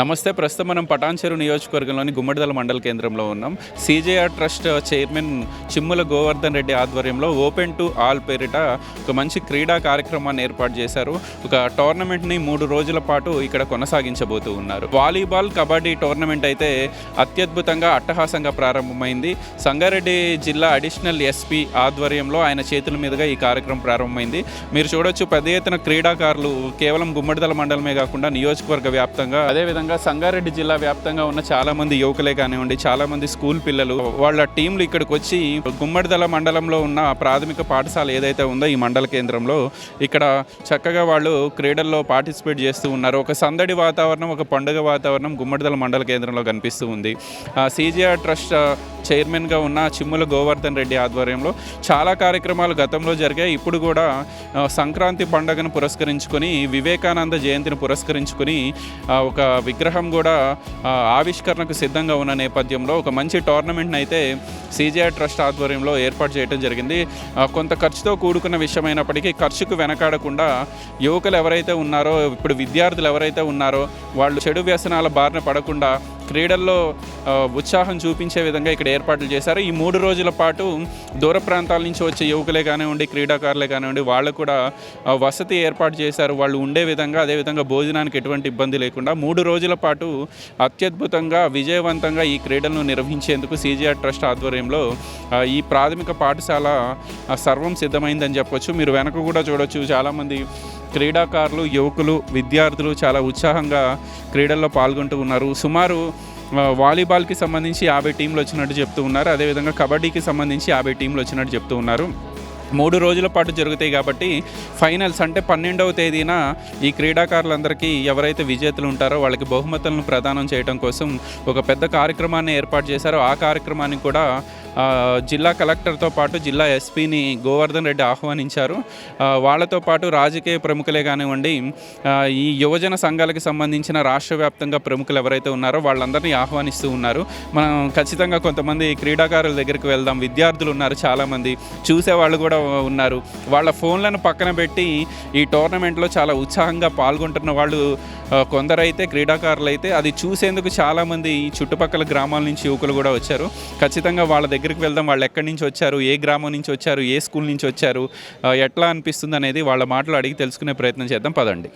నమస్తే ప్రస్తుతం మనం పటాన్చెరు నియోజకవర్గంలోని గుమ్మడిదల మండల కేంద్రంలో ఉన్నాం. CJR trust chairman Chimmula Govardhan Reddy ఆధ్వర్యంలో ఓపెన్ టు ఆల్ పేరిట ఒక మంచి క్రీడా కార్యక్రమాన్ని ఏర్పాటు చేశారు. ఒక టోర్నమెంట్ని మూడు రోజుల పాటు ఇక్కడ కొనసాగించబోతూ ఉన్నారు. వాలీబాల్ కబడ్డీ టోర్నమెంట్ అయితే అత్యద్భుతంగా అట్టహాసంగా ప్రారంభమైంది. సంగారెడ్డి జిల్లా అడిషనల్ ఎస్పీ ఆధ్వర్యంలో ఆయన చేతుల మీదుగా ఈ కార్యక్రమం ప్రారంభమైంది. మీరు చూడొచ్చు పెద్ద ఎత్తున క్రీడాకారులు కేవలం గుమ్మడిదల మండలమే కాకుండా నియోజకవర్గ వ్యాప్తంగా అదేవిధంగా సంగారెడ్డి జిల్లా వ్యాప్తంగా ఉన్న చాలా మంది యువకులే కానివ్వండి చాలా మంది స్కూల్ పిల్లలు వాళ్ళ టీంలు ఇక్కడికి వచ్చి గుమ్మడిదల మండలంలో ఉన్న ప్రాథమిక పాఠశాల ఏదైతే ఉందో ఈ మండల కేంద్రంలో ఇక్కడ చక్కగా వాళ్ళు క్రీడల్లో పార్టిసిపేట్ చేస్తూ ఉన్నారు. ఒక సందడి వాతావరణం ఒక పండుగ వాతావరణం గుమ్మడిదల మండల కేంద్రంలో కనిపిస్తూ ఉంది. సీజీఆర్ ట్రస్ట్ చైర్మన్గా ఉన్న చిమ్ముల గోవర్ధన్ రెడ్డి ఆధ్వర్యంలో చాలా కార్యక్రమాలు గతంలో జరిగాయి. ఇప్పుడు కూడా సంక్రాంతి పండుగను పురస్కరించుకొని వివేకానంద జయంతిని పురస్కరించుకొని ఒక ఒక విగ్రహం కూడా ఆవిష్కరణకు సిద్ధంగా ఉన్న నేపథ్యంలో ఒక మంచి టోర్నమెంట్ని అయితే సీజీఐ ట్రస్ట్ ఆధ్వర్యంలో ఏర్పాటు చేయడం జరిగింది. కొంత ఖర్చుతో కూడుకున్న విషయమైనప్పటికీ ఖర్చుకు వెనకాడకుండా యువకులు ఎవరైతే ఉన్నారో ఇప్పుడు విద్యార్థులు ఎవరైతే ఉన్నారో వాళ్ళు చెడు వ్యసనాల బారిన పడకుండా క్రీడల్లో ఉత్సాహం చూపించే విధంగా ఇక్కడ ఏర్పాట్లు చేశారు. ఈ మూడు రోజుల పాటు దూర ప్రాంతాల నుంచి వచ్చే యువకులే కానివ్వండి క్రీడాకారులే కానివ్వండి వాళ్ళు కూడా వసతి ఏర్పాటు చేశారు. వాళ్ళు ఉండే విధంగా అదేవిధంగా భోజనానికి ఎటువంటి ఇబ్బంది లేకుండా మూడు రోజుల పాటు అత్యద్భుతంగా విజయవంతంగా ఈ క్రీడలను నిర్వహించేందుకు సీజీఆర్ ట్రస్ట్ ఆధ్వర్యంలో ఈ ప్రాథమిక పాఠశాల సర్వం సిద్ధమైందని చెప్పొచ్చు. మీరు వెనక కూడా చూడొచ్చు. చాలామంది క్రీడాకారులు యువకులు విద్యార్థులు చాలా ఉత్సాహంగా క్రీడల్లో పాల్గొంటూ ఉన్నారు. సుమారు వాలీబాల్కి సంబంధించి యాభై టీంలు వచ్చినట్టు చెప్తూ ఉన్నారు. అదేవిధంగా కబడ్డీకి సంబంధించి యాభై టీంలు వచ్చినట్టు చెప్తూ ఉన్నారు. మూడు రోజుల పాటు జరుగుతాయి కాబట్టి ఫైనల్స్ అంటే పన్నెండవ తేదీన ఈ క్రీడాకారులందరికీ ఎవరైతే విజేతలు ఉంటారో వాళ్ళకి బహుమతులను ప్రదానం చేయడం కోసం ఒక పెద్ద కార్యక్రమాన్ని ఏర్పాటు చేశారో. ఆ కార్యక్రమానికి కూడా జిల్లా కలెక్టర్తో పాటు జిల్లా ఎస్పీని గోవర్ధన్ రెడ్డి ఆహ్వానించారు. వాళ్ళతో పాటు రాజకీయ ప్రముఖులే కానివ్వండి ఈ యువజన సంఘాలకు సంబంధించిన రాష్ట్ర వ్యాప్తంగా ప్రముఖులు ఎవరైతే ఉన్నారో వాళ్ళందరినీ ఆహ్వానిస్తూ ఉన్నారు. మనం ఖచ్చితంగా కొంతమంది క్రీడాకారుల దగ్గరికి వెళ్దాం. విద్యార్థులు ఉన్నారు చాలామంది. చూసే వాళ్ళు కూడా ఉన్నారు. వాళ్ళ ఫోన్లను పక్కన పెట్టి ఈ టోర్నమెంట్లో చాలా ఉత్సాహంగా పాల్గొంటున్న వాళ్ళు కొందరైతే క్రీడాకారులు అయితే అది చూసేందుకు చాలామంది ఈ చుట్టుపక్కల గ్రామాల నుంచి యువకులు కూడా వచ్చారు. ఖచ్చితంగా వాళ్ళ దగ్గరికి వెళ్దాం వాళ్ళు ఎక్కడి నుంచి వచ్చారు ఏ గ్రామం నుంచి వచ్చారు ఏ స్కూల్ నుంచి వచ్చారు ఎట్లా అనిపిస్తుంది అనేది వాళ్ళ మాటలు అడిగి తెలుసుకునే ప్రయత్నం చేద్దాం. పదండి.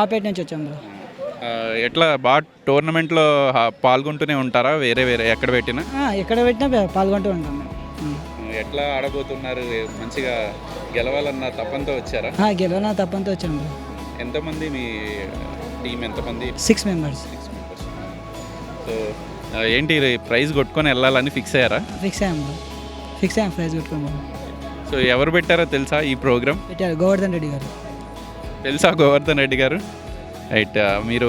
నాపేట నుంచి వచ్చాం బ్రో. ఎట్లా బాగా టోర్నమెంట్లో పాల్గొంటూనే ఉంటారా? వేరే వేరే ఎక్కడ పెట్టినా? ఎక్కడ పెట్టినా పాల్గొంటూ ఉంటాం. ఎట్లా ఆడబోతున్నారు? మంచిగా గెలవాలన్న తప్పంతో వచ్చారా? ఆ, గెలవనా తప్పంతో వచ్చాం బ్రో. ఎంతమంది మీ టీం ఎంతమంది? Six members six members so ఏంటి ప్రైజ్ కొట్టుకొని వెళ్ళాలని ఫిక్స్ అయ్యారా? ఫిక్స్ అయ్యాం బ్రో. ఫిక్స్ అయ్యాం ప్రైజ్ కొట్టుకోం బ్రో సో ఎవరు పెట్టారో తెలుసా ఈ ప్రోగ్రామ్? పెట్టారు గోవర్ధన్ రెడ్డి గారు. తెలుసా గోవర్ధన్ రెడ్డి గారు? రైట్ మీరు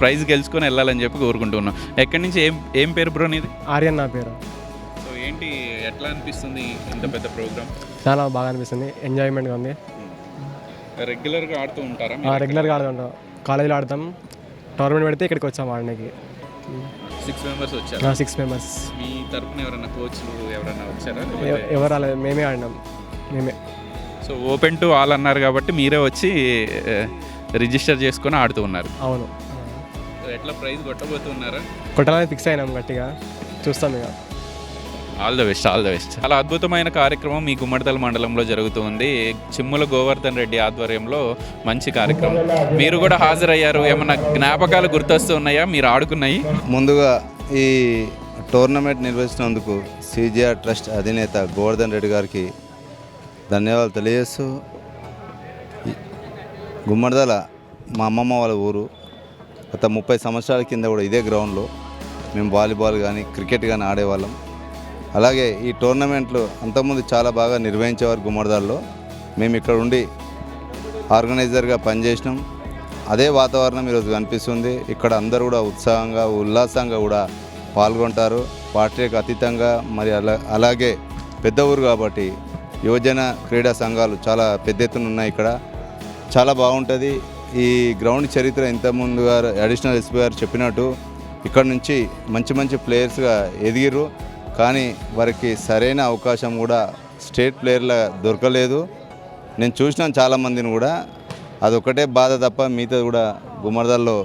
ప్రైజ్ గెలుచుకొని వెళ్ళాలని చెప్పి కోరుకుంటున్నాం. ఎక్కడి నుంచి ఏం ఏం పేరు బ్రో నీది? ఆర్యన్ నా పేరు. సో ఏంటి ఎట్లా అనిపిస్తుంది ఇంత పెద్ద ప్రోగ్రామ్? చాలా బాగా అనిపిస్తుంది ఎంజాయ్మెంట్గా ఉంది. రెగ్యులర్గా ఆడుతూ ఉంటారా? రెగ్యులర్గా ఆడుతుంటాం కాలేజీలో ఆడతాం. టోర్నమెంట్ పెడితే ఇక్కడికి వచ్చాం ఆడడానికి సిక్స్ మెంబర్స్ వచ్చారు? Six members. మీ తరపున ఎవరైనా కోచ్లు ఎవరైనా వచ్చారా? ఎవరు రాలేదు మేమే ఆడినాం. మేమే. సో ఓపెన్ టు ఆల్ అన్నారు కాబట్టి మీరే వచ్చి రిజిస్టర్ చేసుకొని ఆడుతూ ఉన్నారు. అవును. ఎట్లా ప్రైజ్ కొట్టబోతున్నారా? కొట్టాలని ఫిక్స్ అయినాం గట్టిగా. చూస్తాం ఇక. All the best all the best చాలా అద్భుతమైన కార్యక్రమం మీ గుమ్మడిదల మండలంలో జరుగుతుంది చిమ్ముల గోవర్ధన్ రెడ్డి ఆధ్వర్యంలో మంచి కార్యక్రమం. మీరు కూడా హాజరయ్యారు. ఏమన్నా జ్ఞాపకాలు గుర్తొస్తున్నాయా మీరు ఆడుకున్నాయి? ముందుగా ఈ టోర్నమెంట్ నిర్వహించినందుకు సిజిఆర్ ట్రస్ట్ అధినేత గోవర్ధన్ రెడ్డి గారికి ధన్యవాదాలు తెలియజేస్తూ గుమ్మడిదల మా అమ్మమ్మ వాళ్ళ ఊరు గత ముప్పై సంవత్సరాల కింద కూడా ఇదే గ్రౌండ్లో మేము వాలీబాల్ కానీ క్రికెట్ కానీ ఆడేవాళ్ళం. అలాగే ఈ టోర్నమెంట్లు అంతకుముందు చాలా బాగా నిర్వహించేవారు గుమ్మడిదాల్లో. మేము ఇక్కడ ఉండి ఆర్గనైజర్గా పనిచేసినాం. అదే వాతావరణం ఈరోజు కనిపిస్తుంది. ఇక్కడ అందరూ కూడా ఉత్సాహంగా ఉల్లాసంగా కూడా పాల్గొంటారు. పార్టీకి అతీతంగా మరి అలా అలాగే పెద్ద ఊరు కాబట్టి యువజన క్రీడా సంఘాలు చాలా పెద్ద ఎత్తున ఉన్నాయి ఇక్కడ. చాలా బాగుంటుంది. ఈ గ్రౌండ్ చరిత్ర ఇంతకుముందు గారు అడిషనల్ ఎస్పీ గారు చెప్పినట్టు ఇక్కడ నుంచి మంచి మంచి ప్లేయర్స్గా ఎదిగిర్రు. కానీ వారికి సరైన అవకాశం కూడా స్టేట్ ప్లేయర్ల దొరకలేదు. నేను చూసినాను చాలామందిని కూడా. అదొకటే బాధ తప్ప మిగతా కూడా గుమర్దాల్లో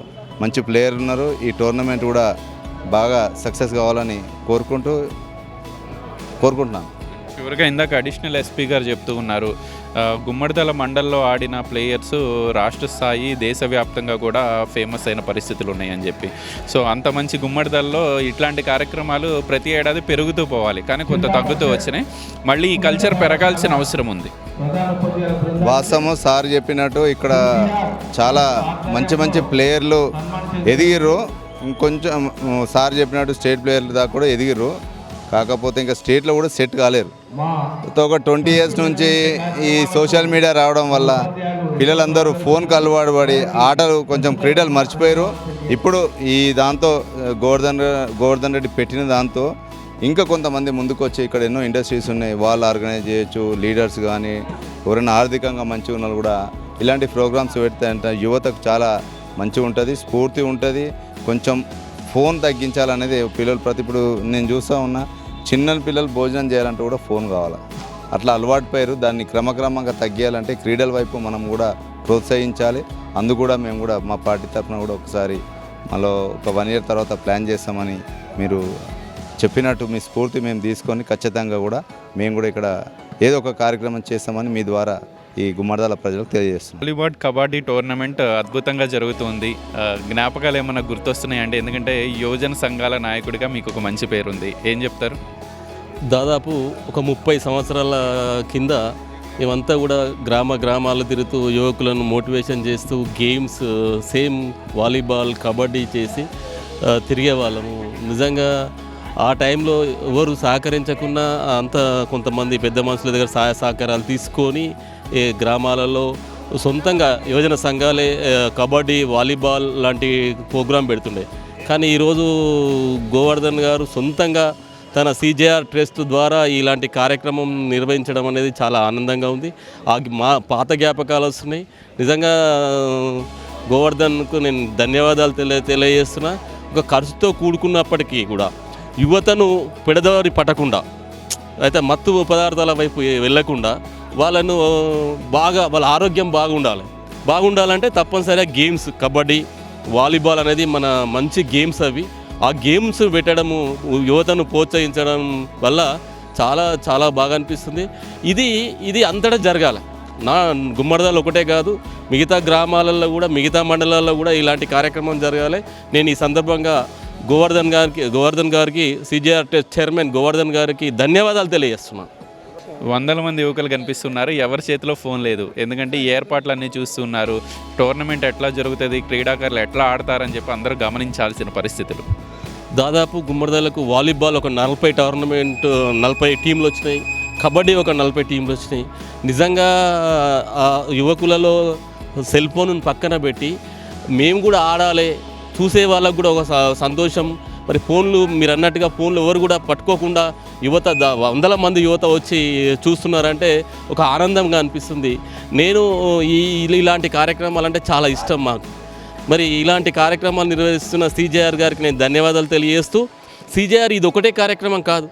మంచి ప్లేయర్ ఉన్నారు. ఈ టోర్నమెంట్ కూడా బాగా సక్సెస్ కావాలని కోరుకుంటూ కోరుకుంటున్నాను. చివరిగా ఇందాక అడిషనల్ ఎస్పీ గారు చెప్తూ ఉన్నారు. గుమ్మడిదల మండల్లో ఆడిన ప్లేయర్స్ రాష్ట్ర స్థాయి దేశవ్యాప్తంగా కూడా ఫేమస్ అయిన పరిస్థితులు ఉన్నాయని చెప్పి. సో అంత మంచి గుమ్మడిదల్లో ఇట్లాంటి కార్యక్రమాలు ప్రతి ఏడాది పెరుగుతూ పోవాలి. కానీ కొంత తగ్గుతూ వచ్చినాయి. మళ్ళీ ఈ కల్చర్ పెరగాల్సిన అవసరం ఉంది. వాస్తవం సార్ చెప్పినట్టు ఇక్కడ చాలా మంచి మంచి ప్లేయర్లు ఎదిగిర్రు. ఇంకొంచెం సార్ చెప్పినట్టు స్టేట్ ప్లేయర్లు దాకా కూడా ఎదిగిర్రు. కాకపోతే ఇంకా స్టేట్లో కూడా సెట్ కాలేరు. ఒక ట్వంటీ ఇయర్స్ నుంచి ఈ సోషల్ మీడియా రావడం వల్ల పిల్లలందరూ ఫోన్కి అలవాటు పడి ఆటలు కొంచెం క్రీడలు మర్చిపోయారు. ఇప్పుడు ఈ దాంతో గోవర్ధన్ గోవర్ధన్ రెడ్డి పెట్టిన దాంతో ఇంకా కొంతమంది ముందుకు వచ్చి ఇక్కడ ఎన్నో ఇండస్ట్రీస్ ఉన్నాయి. వాళ్ళు ఆర్గనైజ్ చేయొచ్చు లీడర్స్ కానీ ఎవరైనా ఆర్థికంగా మంచిగా ఉన్నారు కూడా ఇలాంటి ప్రోగ్రామ్స్ పెడితే అంటే యువతకు చాలా మంచిగా ఉంటుంది స్ఫూర్తి ఉంటుంది. కొంచెం ఫోన్ తగ్గించాలనేది పిల్లలు ప్రతి ఇప్పుడు నేను చూస్తూ ఉన్నా. చిన్న పిల్లలు భోజనం చేయాలంటే కూడా ఫోన్ కావాలి? అట్లా అలవాటు పోయారు దాన్ని క్రమక్రమంగా తగ్గియాలంటే క్రీడల వైపు మనం కూడా ప్రోత్సహించాలి. అందు కూడా మేము కూడా మా పార్టీ తరఫున కూడా ఒకసారి మళ్ళీ ఒక వన్ ఇయర్ తర్వాత ప్లాన్ చేస్తామని మీరు చెప్పినట్టు మీ స్ఫూర్తి మేము తీసుకొని ఖచ్చితంగా కూడా మేము కూడా ఇక్కడ ఏదో ఒక కార్యక్రమం చేస్తామని మీ ద్వారా ఈ గుమ్మడిదాల ప్రజలకు తెలియజేస్తున్నాం. వాలీబాల్ కబడ్డీ టోర్నమెంట్ అద్భుతంగా జరుగుతుంది. జ్ఞాపకాలు ఏమన్నా గుర్తొస్తున్నాయండి? ఎందుకంటే యువజన సంఘాల నాయకుడిగా మీకు ఒక మంచి పేరుంది. ఏం చెప్తారు? దాదాపు ఒక ముప్పై సంవత్సరాల కింద మేమంతా కూడా గ్రామ గ్రామాలు తిరుగుతూ యువకులను మోటివేషన్ చేస్తూ గేమ్స్ సేమ్ వాలీబాల్ కబడ్డీ చేసి తిరిగే వాళ్ళము నిజంగా ఆ టైంలో ఎవరు సహకరించకున్నా అంత కొంతమంది పెద్ద మనుషుల దగ్గర సహాయ సహకారాలు తీసుకొని ఈ గ్రామాలలో సొంతంగా యువజన సంఘాలే కబడ్డీ వాలీబాల్ లాంటి ప్రోగ్రాం పెడుతుండే. కానీ ఈరోజు గోవర్ధన్ గారు సొంతంగా తన సీజేఆర్ ట్రస్ట్ ద్వారా ఇలాంటి కార్యక్రమం నిర్వహించడం అనేది చాలా ఆనందంగా ఉంది. ఆ మా పాత జ్ఞాపకాలు వస్తున్నాయి. నిజంగా గోవర్ధన్కు నేను ధన్యవాదాలు తెలియ తెలియజేస్తున్నా. ఒక ఖర్చుతో కూడుకున్నప్పటికీ కూడా యువతను పెడదారి పట్టకుండా అయితే మత్తు పదార్థాల వైపు వెళ్ళకుండా వాళ్ళను బాగా వాళ్ళ ఆరోగ్యం బాగుండాలి. బాగుండాలంటే తప్పనిసరిగా గేమ్స్ కబడ్డీ వాలీబాల్ అనేది మన మంచి గేమ్స్ అవి. ఆ గేమ్స్ పెట్టడము యువతను ప్రోత్సహించడం వల్ల చాలా చాలా బాగా అనిపిస్తుంది. ఇది ఇది అంతటా జరగాలి. నా గుమ్మడిదాలు ఒకటే కాదు మిగతా గ్రామాలలో కూడా మిగతా మండలాల్లో కూడా ఇలాంటి కార్యక్రమం జరగాలి. నేను ఈ సందర్భంగా గోవర్ధన్ గారికి గోవర్ధన్ గారికి సిజిఆర్ చైర్మన్ గోవర్ధన్ గారికి ధన్యవాదాలు తెలియజేస్తున్నాను వందల మంది యువకులు కనిపిస్తున్నారు ఎవరి చేతిలో ఫోన్ లేదు. ఎందుకంటే ఈ ఏర్పాట్లన్నీ చూస్తున్నారు. టోర్నమెంట్ ఎట్లా జరుగుతుంది క్రీడాకారులు ఎట్లా ఆడతారని చెప్పి అందరూ గమనించాల్సిన పరిస్థితులు. దాదాపు గుమ్మడిదలకు వాలీబాల్ ఒక నలభై టోర్నమెంట్ నలభై టీంలు వచ్చినాయి. కబడ్డీ ఒక నలభై టీంలు వచ్చినాయి. నిజంగా యువకులలో సెల్ ఫోన్ పక్కన పెట్టి మేము కూడా ఆడాలి. చూసే వాళ్ళకు కూడా ఒక స- సంతోషం. మరి ఫోన్లు మీరు అన్నట్టుగా ఫోన్లు ఎవరు కూడా పట్టుకోకుండా యువత వందల మంది యువత వచ్చి చూస్తున్నారంటే ఒక ఆనందంగా అనిపిస్తుంది. నేను ఈ ఇలాంటి కార్యక్రమాలు అంటే చాలా ఇష్టం మాకు. మరి ఇలాంటి కార్యక్రమాలు నిర్వహిస్తున్న సిజేఆర్ గారికి నేను ధన్యవాదాలు తెలియజేస్తూ సిజేఆర్ ఇది ఒకటే కార్యక్రమం కాదు.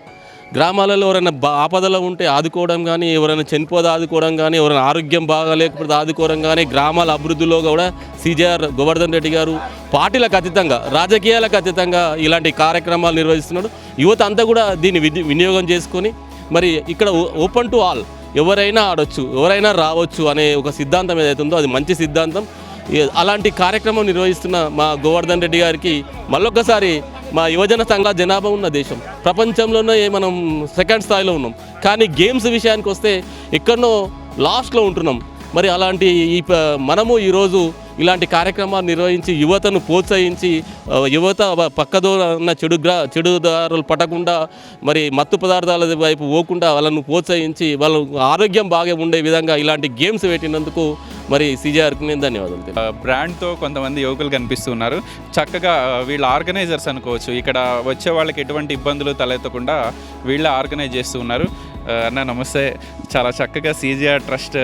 గ్రామాలలో ఎవరైనా బా ఆపదలో ఉంటే ఆదుకోవడం కానీ ఎవరైనా చనిపోతే ఆదుకోవడం కానీ ఎవరైనా ఆరోగ్యం బాగా లేకపోతే ఆదుకోవడం కానీ గ్రామాల అభివృద్ధిలో కూడా సీజేఆర్ గోవర్ధన్ రెడ్డి గారు పార్టీలకు అతీతంగా రాజకీయాలకు అతీతంగా ఇలాంటి కార్యక్రమాలు నిర్వహిస్తున్నాడు. యువత అంతా కూడా దీన్ని వినియోగం చేసుకొని మరి ఇక్కడ ఓ- ఓపెన్ టు ఆల్ ఎవరైనా ఆడొచ్చు ఎవరైనా రావచ్చు అనే ఒక సిద్ధాంతం ఏదైతే ఉందో అది మంచి సిద్ధాంతం. అలాంటి కార్యక్రమం నిర్వహిస్తున్న మా గోవర్ధన్ రెడ్డి గారికి మళ్ళొక్కసారి మా యువజన సంఘ జనాభా ఉన్న దేశం. ప్రపంచంలోనే మనం సెకండ్ స్థాయిలో ఉన్నాం. కానీ గేమ్స్ విషయానికి వస్తే ఎక్కడో లాస్ట్లో ఉంటున్నాం. మరి అలాంటి ఈ ప- మనము ఈరోజు ఇలాంటి కార్యక్రమాలు నిర్వహించి యువతను ప్రోత్సహించి యువత ప- పక్కదో ఉన్న చెడు గ్రా చెడుదారులు పట్టకుండా మరి మత్తు పదార్థాల వైపు పోకుండా వాళ్ళను ప్రోత్సహించి వాళ్ళ ఆరోగ్యం బాగా ఉండే విధంగా ఇలాంటి గేమ్స్ పెట్టినందుకు మరి సిజేఆర్కి నేను ధన్యవాదాలు బ్రాండ్తో కొంతమంది యువకులు కనిపిస్తున్నారు. చక్కగా వీళ్ళ ఆర్గనైజర్స్ అనుకోవచ్చు. ఇక్కడ వచ్చే వాళ్ళకి ఎటువంటి ఇబ్బందులు తలెత్తకుండా వీళ్ళే ఆర్గనైజ్ చేస్తూ ఉన్నారు. అన్న నమస్తే. చాలా చక్కగా సీజీఆర్ ట్రస్ట్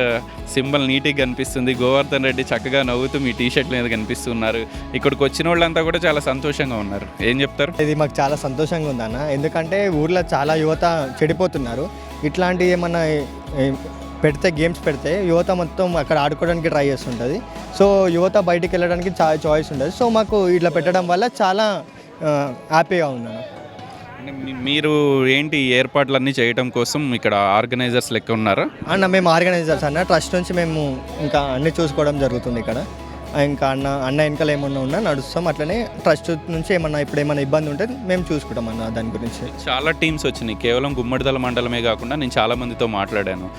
సింబల్ నీట్గా కనిపిస్తుంది. గోవర్ధన్ రెడ్డి చక్కగా నవ్వుతూ మీ టీ షర్ట్ మీద కనిపిస్తున్నారు. ఇక్కడికి వచ్చిన వాళ్ళంతా కూడా చాలా సంతోషంగా ఉన్నారు. ఏం చెప్తారు? ఇది మాకు చాలా సంతోషంగా ఉందన్న ఎందుకంటే ఊర్లో చాలా యువత చెడిపోతున్నారు. ఇట్లాంటి ఏమన్నా పెడితే గేమ్స్ పెడితే యువత మొత్తం అక్కడ ఆడుకోవడానికి ట్రై చేస్తుంటుంది. సో యువత బయటికి వెళ్ళడానికి చాలా చాయిస్ ఉంటుంది సో మాకు ఇట్లా పెట్టడం వల్ల చాలా హ్యాపీగా ఉన్నాను. మీరు ఏంటి ఏర్పాట్లన్నీ చేయడం కోసం ఇక్కడ ఆర్గనైజర్స్ లెక్క ఉన్నారా? అన్న మేము ఆర్గనైజర్స్ అన్న. ట్రస్ట్ నుంచి మేము ఇంకా అన్ని చూసుకోవడం జరుగుతుంది ఇక్కడ. ఇంకా అన్న అన్న వెనకాల ఏమన్నా ఉన్నా నడుస్తాం. అట్లనే ట్రస్ట్ నుంచి ఏమన్నా ఇప్పుడు ఏమన్నా ఇబ్బంది ఉంటే మేము చూసుకుంటాం అన్న దాని గురించి. చాలా టీమ్స్ వచ్చినాయి. కేవలం గుమ్మడిదల మండలమే కాకుండా నేను చాలా మందితో మాట్లాడాను.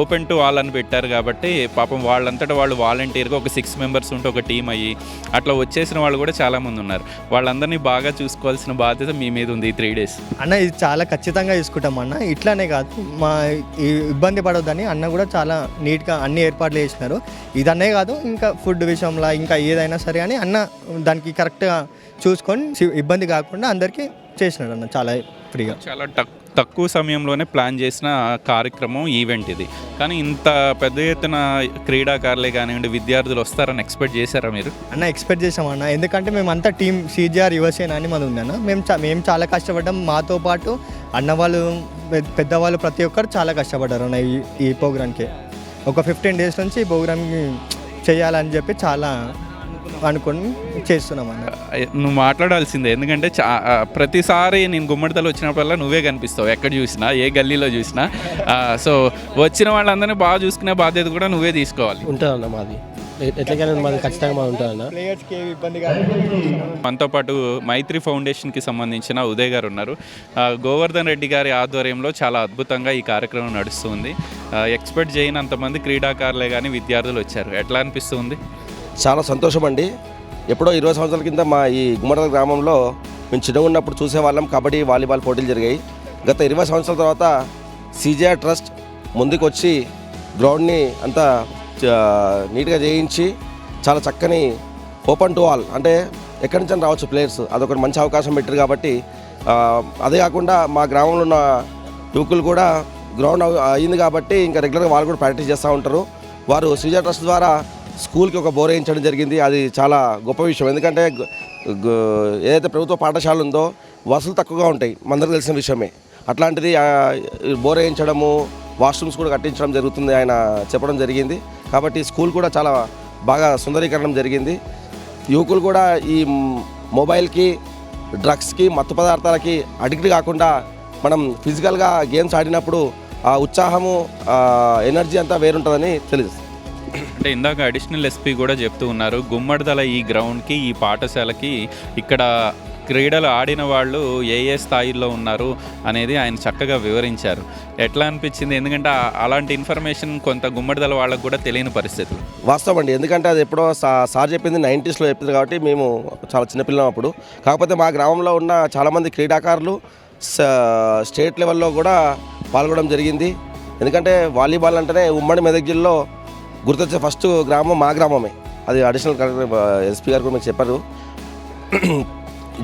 ఓపెన్ టు ఆల్ అని పెట్టారు కాబట్టి పాపం వాళ్ళంతటా వాళ్ళు వాలంటీర్గా ఒక సిక్స్ మెంబర్స్ ఉంటే ఒక టీం అయ్యి అట్లా వచ్చేసిన వాళ్ళు కూడా చాలా మంది ఉన్నారు. వాళ్ళందరినీ బాగా చూసుకోవాల్సిన బాధ్యత మీ మీద ఉంది ఈ త్రీ డేస్ అన్న ఇది చాలా ఖచ్చితంగా చూసుకుంటాం అన్న. ఇట్లానే కాదు మా ఇబ్బంది పడొద్దని అన్న కూడా చాలా నీట్గా అన్ని ఏర్పాట్లు చేసినారు. ఇదన్నే కాదు ఇంకా ఫుడ్ విషయంలో ఇంకా ఏదైనా సరే అని అన్న దానికి కరెక్ట్గా చూసుకొని ఇబ్బంది కాకుండా అందరికీ చేసినాడు అన్న చాలా ఫ్రీగా. చాలా తక్- తక్కువ సమయంలోనే ప్లాన్ చేసిన కార్యక్రమం ఈవెంట్ ఇది. కానీ ఇంత పెద్ద ఎత్తున క్రీడాకారులే కానివ్వండి విద్యార్థులు వస్తారని ఎక్స్పెక్ట్ చేశారా మీరు? అన్న ఎక్స్పెక్ట్ చేసాం అన్న. ఎందుకంటే మేము అంతా టీం సీజీఆర్ యువసేన అని మన ఉంది అన్న. మేము మేము చాలా కష్టపడ్డాం. మాతో పాటు అన్న వాళ్ళు పె- పెద్దవాళ్ళు ప్రతి ఒక్కరు చాలా కష్టపడ్డారు అన్న ఈ ఈ ప్రోగ్రామ్కి ఒక ఫిఫ్టీన్ డేస్ నుంచి ఈ ప్రోగ్రామ్ని చేయాలని చెప్పి చాలా అనుకొని చేస్తున్నాం నువ్వు మాట్లాడాల్సిందే. ఎందుకంటే చా ప్రతిసారి నేను గుమ్మడితలు వచ్చినప్పుడల్లా నువ్వే కనిపిస్తావు. ఎక్కడ చూసినా ఏ గల్లీలో చూసినా. సో వచ్చిన వాళ్ళందరినీ బాగా చూసుకునే బాధ్యత కూడా నువ్వే తీసుకోవాలి. ఉంటుందన్న మాది. ఎట్లకైనా మాది ఖచ్చితంగా మాది ఉంటుందన్న. ప్లేయర్స్కి ఏమి ఇబ్బంది మనతో పాటు మైత్రి ఫౌండేషన్కి సంబంధించిన ఉదయ్ గారు ఉన్నారు. ఆ, గోవర్ధన్ రెడ్డి గారి ఆధ్వర్యంలో చాలా అద్భుతంగా ఈ కార్యక్రమం నడుస్తుంది. ఆ, ఎక్స్పెక్ట్ చేయనంతమంది క్రీడాకారులే కానీ విద్యార్థులు వచ్చారు. ఎట్లా అనిపిస్తుంది? చాలా సంతోషం అండి. ఎప్పుడో ఇరవై సంవత్సరాల కింద మా ఈ గుమ్మడల గ్రామంలో మేము చిన్నగా ఉన్నప్పుడు చూసేవాళ్ళం. కబడ్డీ వాలీబాల్ పోటీలు జరిగాయి. గత ఇరవై సంవత్సరాల తర్వాత సీజీఆర్ ట్రస్ట్ ముందుకు వచ్చి గ్రౌండ్ని అంతా నీట్గా చేయించి చాలా చక్కని ఓపెన్ టు ఆల్ అంటే ఎక్కడి నుంచి రావచ్చు ప్లేయర్స్ అదొకటి మంచి అవకాశం పెట్టారు కాబట్టి అదే కాకుండా మా గ్రామంలో ఉన్న యువకులు కూడా గ్రౌండ్ అయింది కాబట్టి ఇంకా రెగ్యులర్గా వాళ్ళు కూడా ప్రాక్టీస్ చేస్తూ ఉంటారు. వారు శ్రీజ ట్రస్ట్ ద్వారా స్కూల్కి ఒక బోర్ వేయించడం జరిగింది. అది చాలా గొప్ప విషయం. ఎందుకంటే ఏదైతే ప్రభుత్వ పాఠశాల ఉందో వసతులు తక్కువగా ఉంటాయి. మనందరికీ తెలిసిన విషయమే. అట్లాంటిది బోర్ వేయించడము వాష్రూమ్స్ కూడా కట్టించడం జరుగుతుంది ఆయన చెప్పడం జరిగింది. కాబట్టి స్కూల్ కూడా చాలా బాగా సుందరీకరణం జరిగింది. యువకులు కూడా ఈ మొబైల్కి డ్రగ్స్కి మత్తు పదార్థాలకి అడిక్ట్ కాకుండా మనం ఫిజికల్గా గేమ్స్ ఆడినప్పుడు ఆ ఉత్సాహము ఎనర్జీ అంతా వేరుంటుందని తెలుసు అంటే ఇందాక అడిషనల్ ఎస్పీ కూడా చెప్తూ ఉన్నారు గుమ్మడిదల ఈ గ్రౌండ్కి ఈ పాఠశాలకి ఇక్కడ క్రీడలు ఆడిన వాళ్ళు ఏ ఏ స్థాయిలో ఉన్నారు అనేది ఆయన చక్కగా వివరించారు. ఎట్లా అనిపించింది? ఎందుకంటే అలాంటి ఇన్ఫర్మేషన్ కొంత గుమ్మడిదల వాళ్ళకు కూడా తెలియని పరిస్థితులు. వాస్తవం అండి. ఎందుకంటే అది ఎప్పుడో సా- సార్ చెప్పింది నైంటీస్లో చెప్పింది కాబట్టి మేము చాలా చిన్నపిల్లం అప్పుడు. కాకపోతే మా గ్రామంలో ఉన్న చాలామంది క్రీడాకారులు స్టేట్ లెవెల్లో కూడా పాల్గొనడం జరిగింది. ఎందుకంటే వాలీబాల్ అంటేనే ఉమ్మడి మెదక్ జిల్లాలో గుర్తొచ్చే ఫస్ట్ గ్రామం మా గ్రామమే. అది అడిషనల్ కలెక్టర్ ఎస్పీ గారు కూడా మీకు చెప్పారు.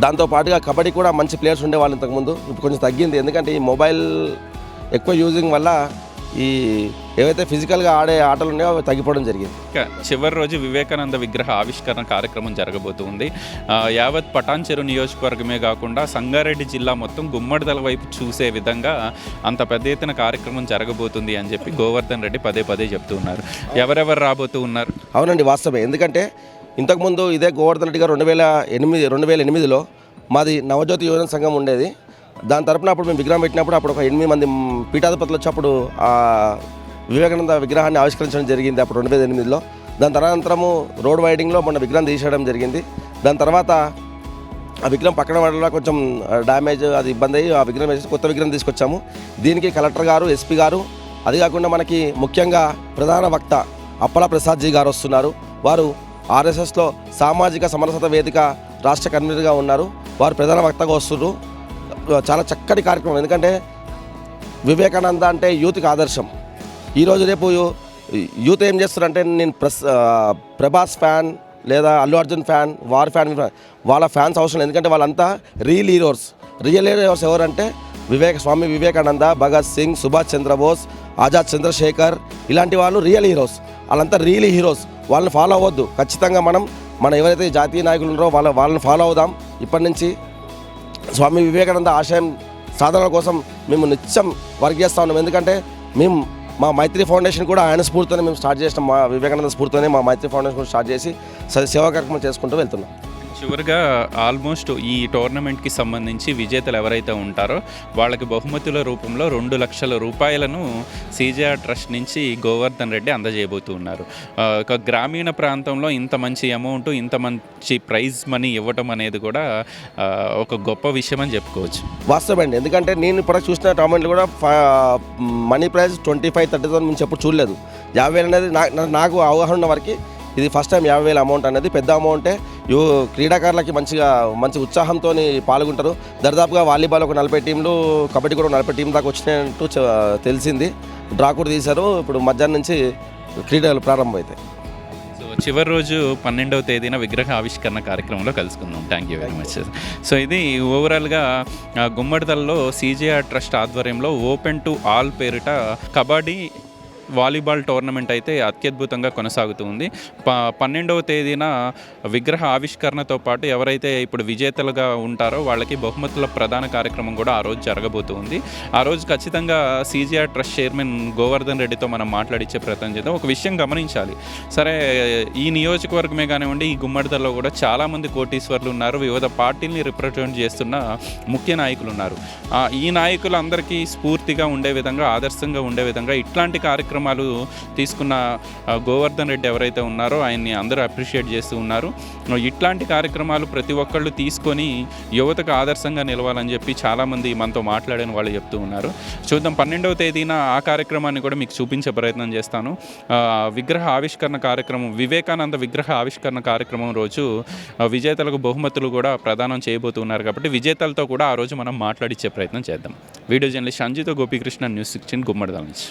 దాంతో పాటుగా కబడ్డీ కూడా మంచి ప్లేయర్స్ ఉండేవాళ్ళు ఇంతకుముందు. ఇప్పుడు కొంచెం తగ్గింది. ఎందుకంటే ఈ మొబైల్ ఎక్కువ యూజింగ్ వల్ల ఈ ఏవైతే ఫిజికల్గా ఆడే ఆటలు ఉన్నాయో అవి తగ్గిపోవడం జరిగింది. చివరి రోజు వివేకానంద విగ్రహ ఆవిష్కరణ కార్యక్రమం జరగబోతుంది. యావత్ పటాన్చెరు నియోజకవర్గమే కాకుండా సంగారెడ్డి జిల్లా మొత్తం గుమ్మడిదల వైపు చూసే విధంగా అంత పెద్ద ఎత్తున కార్యక్రమం జరగబోతుంది అని చెప్పి గోవర్ధన్ రెడ్డి పదే పదే చెప్తూ ఉన్నారు. ఎవరెవరు రాబోతూ ఉన్నారు? అవునండి వాస్తవమే. ఎందుకంటే ఇంతకుముందు ఇదే గోవర్ధన్ రెడ్డి గారు రెండు వేల ఎనిమిది రెండు వేల ఎనిమిదిలో మాది నవజ్యోతి యువజన సంఘం ఉండేది. దాని తరపున అప్పుడు మేము విగ్రహం పెట్టినప్పుడు అప్పుడు ఒక ఎనిమిది మంది పీఠాధిపతులు వచ్చినప్పుడు ఆ వివేకానంద విగ్రహాన్ని ఆవిష్కరించడం జరిగింది అప్పుడు రెండు వేల ఎనిమిదిలో. దాని తదనంతరము రోడ్ వైడింగ్లో మొన్న విగ్రహం తీసేయడం జరిగింది. దాని తర్వాత ఆ విగ్రహం పక్కన వాళ్ళ కొంచెం డ్యామేజ్ అది ఇబ్బంది అయ్యి ఆ విగ్రహం వేసి కొత్త విగ్రహం తీసుకొచ్చాము. దీనికి కలెక్టర్ గారు ఎస్పీ గారు అది కాకుండా మనకి ముఖ్యంగా ప్రధాన వక్త అప్పల ప్రసాద్జీ గారు వస్తున్నారు. వారు ఆర్ఎస్ఎస్లో సామాజిక సమరసత వేదిక రాష్ట్ర కన్వీనర్గా ఉన్నారు. వారు ప్రధాన వక్తగా వస్తున్నారు. చాలా చక్కటి కార్యక్రమం. ఎందుకంటే వివేకానంద అంటే యూత్కి ఆదర్శం. ఈరోజు రేపు యూత్ ఏం చేస్తారంటే నేను ప్రస్ ప్రభాస్ ఫ్యాన్ లేదా Allu Arjun fan war fan వాళ్ళ ఫ్యాన్స్ అవసరం ఎందుకంటే వాళ్ళంతా రియల్ హీరోస్. రియల్ హీరోస్ ఎవరంటే వివేక స్వామి వివేకానంద భగత్ సింగ్ సుభాష్ చంద్రబోస్ ఆజాద్ చంద్రశేఖర్ ఇలాంటి వాళ్ళు రియల్ హీరోస్. వాళ్ళంతా రియల్ హీరోస్. వాళ్ళని ఫాలో అవ్వద్దు. ఖచ్చితంగా మనం మన ఎవరైతే జాతీయ నాయకులు ఉన్నారో వాళ్ళ వాళ్ళని ఫాలో అవుదాం. ఇప్పటి నుంచి స్వామి వివేకానంద ఆశయం సాధన కోసం మేము నిత్యం వర్క్ చేస్తూ ఉన్నాం. ఎందుకంటే మేము మా మైత్రి ఫౌండేషన్ కూడా ఆయన స్ఫూర్తిని మేము స్టార్ట్ చేసిన మా వివేకానంద స్ఫూర్తిని మా మైత్రి ఫౌండేషన్ కూడా స్టార్ట్ చేసి సేవా కార్యక్రమం చేసుకుంటూ వెళ్తున్నాం. చివరిగా ఆల్మోస్ట్ ఈ టోర్నమెంట్కి సంబంధించి విజేతలు ఎవరైతే ఉంటారో వాళ్ళకి బహుమతుల రూపంలో రెండు లక్షల రూపాయలను సీజేఆర్ ట్రస్ట్ నుంచి గోవర్ధన్ రెడ్డి అందజేయబోతూ ఉన్నారు. ఒక గ్రామీణ ప్రాంతంలో ఇంత మంచి అమౌంట్ ఇంత మంచి ప్రైజ్ మనీ ఇవ్వటం అనేది కూడా ఒక గొప్ప విషయం అని చెప్పుకోవచ్చు. వాస్తవం ఎందుకంటే నేను ఇప్పుడు చూసిన టోర్నమెంట్లు కూడా money prize twenty five thirty thousand నుంచి ఎప్పుడు చూడలేదు. యాభై వేలు అనేది నాకు అవగాహన ఉన్న వరకు ఇది ఫస్ట్ టైం యాభై వేల అమౌంట్ అనేది పెద్ద అమౌంటే. యో క్రీడాకారులకి మంచిగా మంచి ఉత్సాహంతో పాల్గొంటారు. దరిదాపుగా వాలీబాల్ ఒక నలభై టీంలు కబడ్డీ కూడా నలభై టీం దాకా వచ్చినట్టు తెలిసింది. డ్రా కూడా తీశారు. ఇప్పుడు మధ్యాహ్నం నుంచి క్రీడలు ప్రారంభమవుతాయి సో చివరి రోజు పన్నెండవ తేదీన విగ్రహ ఆవిష్కరణ కార్యక్రమంలో కలుసుకుందాం. Thank you very much so ఇది ఓవరాల్గా గుమ్మడిదల్లో సీజీఆర్ ట్రస్ట్ ఆధ్వర్యంలో ఓపెన్ టు ఆల్ పేరిట కబడ్డీ వాలీబాల్ టోర్నమెంట్ అయితే అత్యద్భుతంగా కొనసాగుతూ ఉంది. ప పన్నెండవ తేదీన విగ్రహ ఆవిష్కరణతో పాటు ఎవరైతే ఇప్పుడు విజేతలుగా ఉంటారో వాళ్ళకి బహుమతుల ప్రధాన కార్యక్రమం కూడా ఆ రోజు జరగబోతుంది ఆ రోజు ఖచ్చితంగా సీజీఆర్ ట్రస్ట్ చైర్మన్ గోవర్ధన్ రెడ్డితో మనం మాట్లాడించే ప్రయత్నం చేద్దాం. ఒక విషయం గమనించాలి. సరే ఈ నియోజకవర్గమే కానివ్వండి ఈ గుమ్మడిదల్లో కూడా చాలామంది కోటీశ్వర్లు ఉన్నారు. వివిధ పార్టీల్ని రిప్రజెంట్ చేస్తున్న ముఖ్య నాయకులు ఉన్నారు. ఈ నాయకులందరికీ స్ఫూర్తిగా ఉండే విధంగా ఆదర్శంగా ఉండే విధంగా ఇట్లాంటి కార్యక్రమం కార్యక్రమాలు తీసుకున్న గోవర్ధన్ రెడ్డి ఎవరైతే ఉన్నారో ఆయన్ని అందరూ అప్రిషియేట్ చేస్తూ ఉన్నారు. ఇట్లాంటి కార్యక్రమాలు ప్రతి ఒక్కళ్ళు తీసుకొని యువతకు ఆదర్శంగా నిలవాలని చెప్పి చాలామంది మనతో మాట్లాడిన వాళ్ళు చెప్తూ ఉన్నారు. చూద్దాం పన్నెండవ తేదీన ఆ కార్యక్రమాన్ని కూడా మీకు చూపించే ప్రయత్నం చేస్తాను. విగ్రహ ఆవిష్కరణ కార్యక్రమం వివేకానంద విగ్రహ ఆవిష్కరణ కార్యక్రమం రోజు విజేతలకు బహుమతులు కూడా ప్రదానం చేయబోతున్నారు కాబట్టి విజేతలతో కూడా ఆ రోజు మనం మాట్లాడించే ప్రయత్నం చేద్దాం. వీడియో జర్నలిస్ట్ అంజితో గోపీకృష్ణ న్యూస్ సిక్స్టీన్ గుమ్మడిదాల నుంచి.